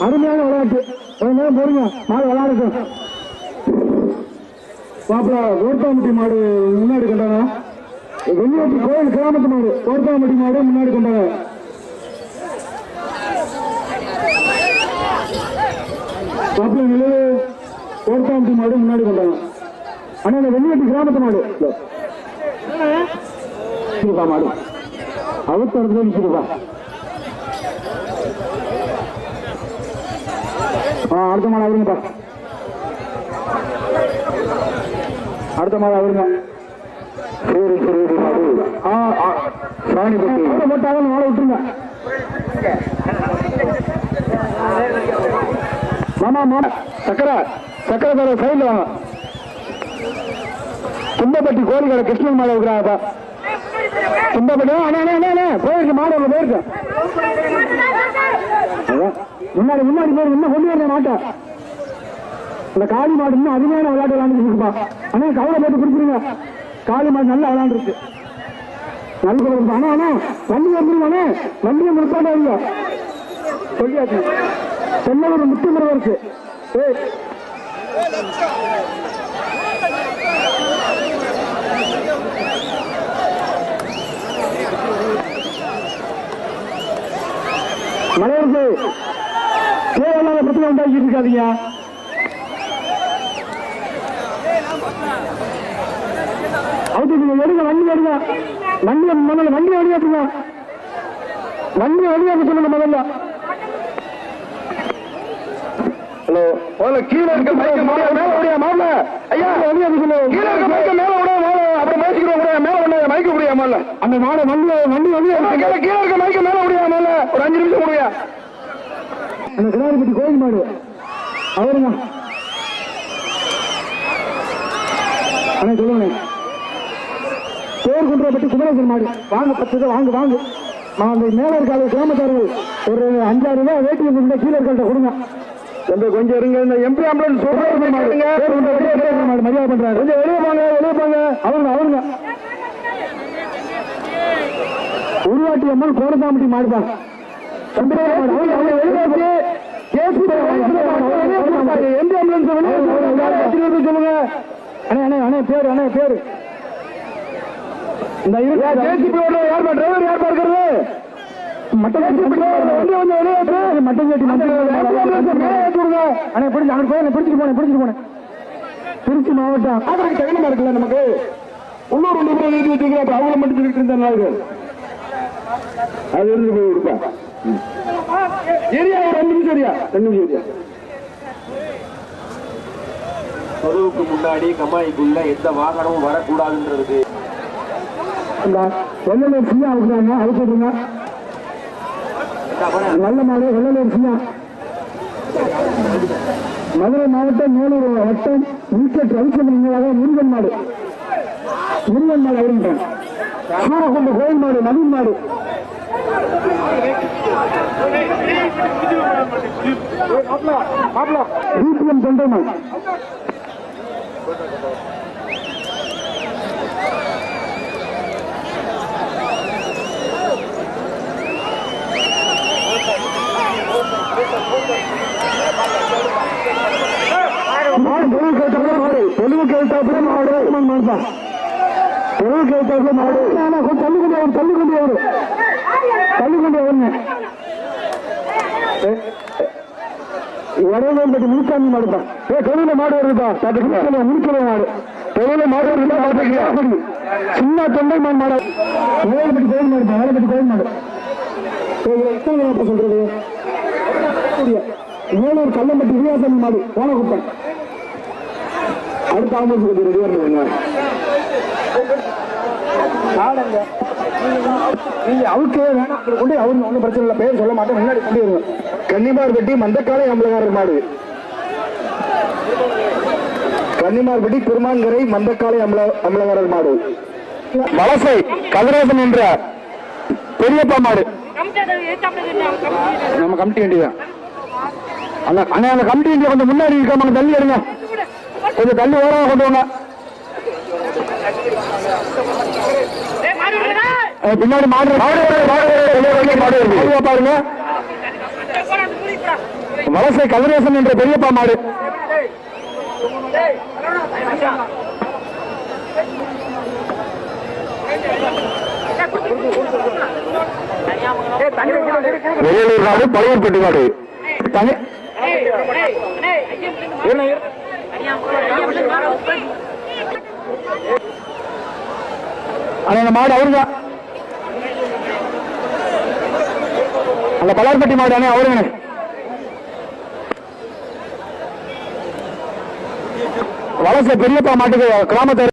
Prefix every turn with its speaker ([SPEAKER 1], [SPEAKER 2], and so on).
[SPEAKER 1] அருமையான விளையாட்டு. கொஞ்ச நேரம் போடுங்க மாடு விளையாடுக்கும் பாப்பா கோர்த்தாம்பட்டி மாடு முன்னாடி கொண்டாங்க வெள்ளியாட்டி கோயில் கிராமத்து மாடு. கோர்த்தாம்பட்டி மாடு முன்னாடி கொண்டாங்க பாப்பா நிலவு கோர்த்தாம்பட்டி மாடு முன்னாடி கொண்டாங்க அண்ணா இந்த கிராமத்து மாடு. மாடு. அவசரத்துல நிற்கிறதா அடுத்த மாதம் அவருங்கப்பா அடுத்த மாதம் அவருங்க. சரி சரி சாணி பட்டி போட்டாலும் மாலை விட்டுருங்க. மாமா மாமா. சக்கரை சக்கரை தர சைடில் வாங்க. தும்பப்பட்டி கோழிக்கடை கிருஷ்ணன் மாலை இருக்கிறாங்கப்பா தும்பப்பட்டி அண்ணா அண்ணா அண்ணா, அண்ணா. போயிருக்கு மாடு அங்க போயிருக்கு. முன்னாடி முன்னாடி போய் இன்னும் கொண்டு வர மாட்டேன் இந்த காளி மாடு இன்னும் அருமையான விளையாட்டு விளையாண்டுருக்குப்பா இருக்குப்பா. கவலை போட்டு கொடுக்குறீங்க. காளி மாடு நல்லா விளையாண்டுருக்கு. நல்ல குழந்தை அண்ணா அண்ணா வண்டி வந்துருங்க அண்ணா? வண்டியை இல்லையா சொல்லியாச்சு. செல்லவர் முத்துமுறை இருக்கு. ஏய். மலையரசு. பிரச்சனை உண்டாக்கிட்டு இருக்காதீங்க. எடுங்க வண்டி எடுங்க. வண்டி முதல்ல வண்டி வெளியாட்டுங்க வண்டி வெளியாட்டு சொல்லுங்க முதல்ல. ஹலோ. முதல்ல கீழே இருக்க மைக்க மேல ஓடியா மாமல ஐயா வெளியாட்டு சொல்லு கீழே இருக்க மைக்க மேல ஓட மால. அப்புறம் மேய்ச்சிக்கிறோம் கூட மேல ஒண்ணு மைக்க முடியா மால? அந்த மாட வண்டி வண்டி வெளியே கீழே இருக்க மைக்க மேல ஓடியா மால? ஒரு அஞ்சு நிமிஷம் முடியா அந்த கிடாரிப்பட்டி கோயில் மாடு. அவருங்க அண்ணா சொல்லுங்க பேர் குன்றப்பட்டி குமரேசன் மாடு. வாங்க பத்து வாங்க வாங்க. நான் அந்த மேல இருக்காத கிராமத்தார்கள் ஒரு அஞ்சாறு ரூபாய் வேட்டி இந்த கீழே இருக்கிறத கொடுங்க. எந்த கொஞ்சம் இருங்க இந்த எம்பி ஆம்புலன்ஸ் மரியாதை பண்றாரு. கொஞ்சம் வெளியே போங்க வெளியே போங்க. அவங்க அவங்க உருவாட்டி அம்மன் கோரதாம்பட்டி மாடுதான் சொல்லுங்க அண்ணே அண்ணே அண்ணே பேரு அண்ணே பேரு இந்த ஜேசிபியோட யார் டிரைவர் யார் இருக்கிறது மட்டன் வந்து மட்டன் கட்டி போனேன் திருச்சி மாவட்டம் ஆதரவு தகுந்தமா இருக்குல்ல நமக்கு உள்ளூர் ஒன்று எழுதி அவங்கள மட்டும் சொல்லிட்டு இருந்த அது இருந்து போய் கொடுப்பேன் ஏரியா ஒரு ரெண்டு நிமிஷம் ஏரியா ரெண்டு நிமிஷம் ஏரியா
[SPEAKER 2] கதவுக்கு முன்னாடி கம்மாய்க்குள்ள எந்த வாகனமும் வரக்கூடாதுன்றதுக்கு.
[SPEAKER 1] இந்த வெள்ளலூர் ஃப்ரீயா இருக்கிறாங்க அது சொல்றீங்க? நல்ல மாடு வெள்ளலூர் ஃப்ரீயா மதுரை மாவட்டம் மேலூர் வட்டம் விக்கெட் ரவிச்சந்திரன் முருகன் மாடு. முருகன் மாடு அவருங்க. சூரகுண்ட கோயில் மாடு நவீன் மாடு. பிபிஎம் தொண்டைமான் மாடு தெளிவு கேட்டாப்புல மாடு தெளிவு கேட்டாப்புல மாடு மாடுதான் தெளிவு கேட்டாப்புல மாடு ஆனா கொஞ்சம் தள்ளி கொண்டு மாடுதான் ஏ தொழில மாடு வருதுப்பா முடிக்கல முடிக்கல மாடு. தொழில மாடு வருதுப்பா பாத்துக்கலாம் சின்ன தொண்டை மாடு மாடு. வேலைப்பட்டி கோயில் மாடு வேலைப்பட்டி கோயில் மாடு. சொல்றது? வேலூர் கல்லம்பட்டி வியாசன் மாடு ஓனகுப்பன் அடுத்த ஆம்பூர் ரெடி பண்ணுங்க நீங்க அவுக்கே வேணாம். அப்படி கொண்டு அவரு ஒன்றும் பிரச்சனை இல்லை. பேர் சொல்ல மாட்டேன். முன்னாடி கொண்டு வருவோம் கன்னிமார் பெட்டி மந்தக்காலை அம்பலகாரர் மாடு. கன்னிமார்பட்டி திருமாங்கரை மந்தக்காலை அம்பல அம்பலகாரர் மாடு. வலசை கதிரேசன் என்ற பெரியப்பா மாடு. நம்ம கமிட்டி வேண்டியதான் அந்த அண்ணா அந்த கமிட்டி வேண்டிய கொஞ்சம் முன்னாடி இருக்காம தள்ளி எடுங்க கொஞ்சம் தள்ளி ஓரமாக கொண்டு வாங்க பின்னாடி மாடு மாடு. பாருங்க,
[SPEAKER 3] வலசை கதிரேசன் என்ற பெரியப்பா மாடு. வெளியூர் நாடு பழையப்பட்டி மாடு. தனி என்ன ஆனா இந்த மாடு அவருதான். அந்த பலார்பட்டி மாடு அண்ணே அவருங்க. வலசை பெரியப்பா மாட்டுக்கு கிராமத்தை